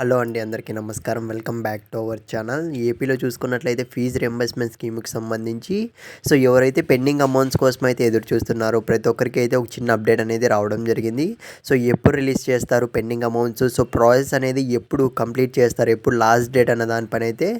Hello అండి అందరికీ నమస్కారం. Welcome back to our channel. ఏపీలో చూసుకున్నట్లయితే ఫీజు రియంబర్స్మెంట్ స్కీమ్కి సంబంధించి సో ఎవరైతే పెండింగ్ అమౌంట్స్ కోసం అయితే ఎదురు చూస్తున్నారో ప్రతి ఒక్కరికి అయితే ఒక చిన్న అప్డేట్ అనేది రావడం జరిగింది. సో ఎప్పుడు రిలీజ్ చేస్తారు పెండింగ్ అమౌంట్స్? సో ప్రాసెస్ అనేది ఎప్పుడు కంప్లీట్ చేస్తారు? ఎప్పుడు లాస్ట్ డేట్ అన్న దానిపైన అయితే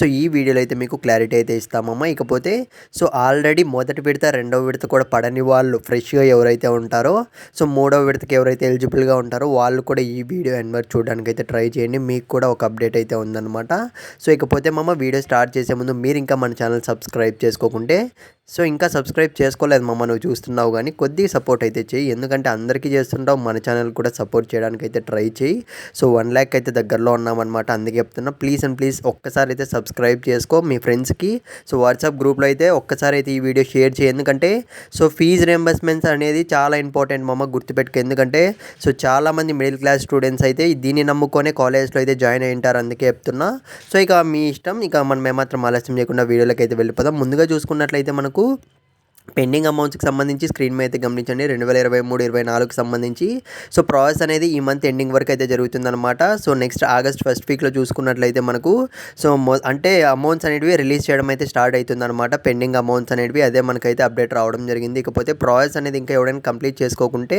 సో ఈ వీడియోలో అయితే మీకు క్లారిటీ అయితే ఇస్తామమ్మా. ఇకపోతే సో ఆల్రెడీ మొదటి విడత రెండవ విడత కూడా పడని వాళ్ళు ఫ్రెష్గా ఎవరైతే ఉంటారో సో మూడవ విడతకి ఎవరైతే ఎలిజిబుల్గా ఉంటారో వాళ్ళు కూడా ఈ వీడియో ఎండ్ చూడడానికి అయితే ట్రై చేయండి. మీకు కూడా ఒక అప్డేట్ అయితే ఉందన్నమాట. సో ఇకపోతే మామ వీడియో స్టార్ట్ చేసే ముందు మీరు ఇంకా మన ఛానల్ సబ్స్క్రైబ్ చేసుకోకుంటే సో ఇంకా సబ్స్క్రైబ్ చేసుకోలేదు మమ్మ నువ్వు చూస్తున్నావు కానీ కొద్దిగా సపోర్ట్ అయితే చేయి. ఎందుకంటే అందరికీ చేస్తుంటావు మన ఛానల్ కూడా సపోర్ట్ చేయడానికి అయితే ట్రై చేయి. సో వన్ ల్యాక్ అయితే దగ్గరలో ఉన్నామన్నమాట అందుకే చెప్తున్నా. ప్లీజ్ అండ్ ప్లీజ్ ఒక్కసారి అయితే సబ్స్క్రైబ్ చేసుకో మీ ఫ్రెండ్స్కి సో వాట్సాప్ గ్రూప్లో అయితే ఒక్కసారి అయితే ఈ వీడియో షేర్ చేయి. ఎందుకంటే సో ఫీజు రియంబర్స్మెంట్స్ అనేది చాలా ఇంపార్టెంట్ మమ్మ గుర్తుపెట్టుకో. ఎందుకంటే సో చాలామంది మిడిల్ క్లాస్ స్టూడెంట్స్ అయితే దీన్ని నమ్ముకొనే కాలేజ్లో అయితే జాయిన్ అయి ఉంటారు అందుకే చెప్తున్నా. సో ఇక మీ ఇష్టం ఇక మనం ఏమాత్రం ఆలస్యం చేయకుండా వీడియోలోకి అయితే వెళ్ళిపోదాం. ముందుగా చూసుకున్నట్లయితే మనకు aku పెండింగ్ అమౌంట్స్కి సంబంధించి స్క్రీన్ మీద అయితే గమనించండి. రెండు వేల ఇరవై మూడు ఇరవై నాలుగుకి సంబంధించి. సో ప్రాసెస్ అనేది ఈ మంత్ ఎండింగ్ వరకు అయితే జరుగుతుందన్నమాట. సో నెక్స్ట్ ఆగస్ట్ ఫస్ట్ వీక్లో చూసుకున్నట్లయితే మనకు సో అంటే అమౌంట్స్ అనేటివి రిలీజ్ చేయడం అయితే స్టార్ట్ అవుతుందన్నమాట. పెండింగ్ అమౌంట్స్ అనేటివి అదే మనకైతే అప్డేట్ రావడం జరిగింది. ఇకపోతే ప్రాసెస్ అనేది ఇంకా ఎవరైనా కంప్లీట్ చేసుకోకుంటే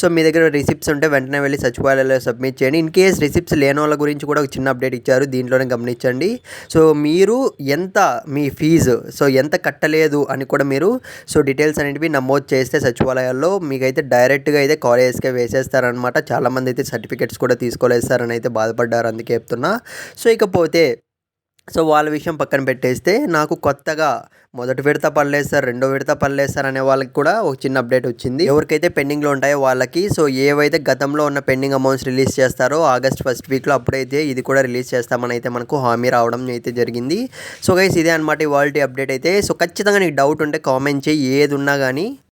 సో మీ దగ్గర రిసిప్ట్స్ ఉంటే వెంటనే వెళ్ళి సచివాలయంలో సబ్మిట్ చేయండి. ఇన్ కేస్ రిసిప్ట్స్ లేని వాళ్ళ గురించి కూడా ఒక చిన్న అప్డేట్ ఇచ్చారు. దీంట్లోనే గమనించండి. సో మీరు ఎంత మీ ఫీజు సో ఎంత కట్టలేదు అని కూడా మీరు సో డీటెయిల్స్ అనేవి నమోదు చేస్తే సచివాలయాల్లో మీకైతే డైరెక్ట్గా అయితే కాలేజెస్కే వేసేస్తారనమాట చాలామంది అయితే సర్టిఫికెట్స్ కూడా తీసుకోలేస్తారని అయితే బాధపడ్డారు. అందుకే చెప్తున్నా. సో ఇకపోతే సో వాళ్ళ విషయం పక్కన పెట్టేస్తే నాకు కొత్తగా మొదటి విడత పర్లేదు సార్ రెండో విడత పర్లేదు సార్ అనే వాళ్ళకి కూడా ఒక చిన్న అప్డేట్ వచ్చింది. ఎవరికైతే పెండింగ్లో ఉంటాయో వాళ్ళకి సో ఏవైతే గతంలో ఉన్న పెండింగ్ అమౌంట్స్ రిలీజ్ చేస్తారో ఆగస్ట్ ఫస్ట్ వీక్లో అప్పుడైతే ఇది కూడా రిలీజ్ చేస్తామని అయితే మనకు హామీ రావడం అయితే జరిగింది. సో గైస్ ఇదే అనమాట ఇవాళ అప్డేట్ అయితే. సో ఖచ్చితంగా నీకు డౌట్ ఉంటే కామెంట్ చేయి ఏది ఉన్నా కానీ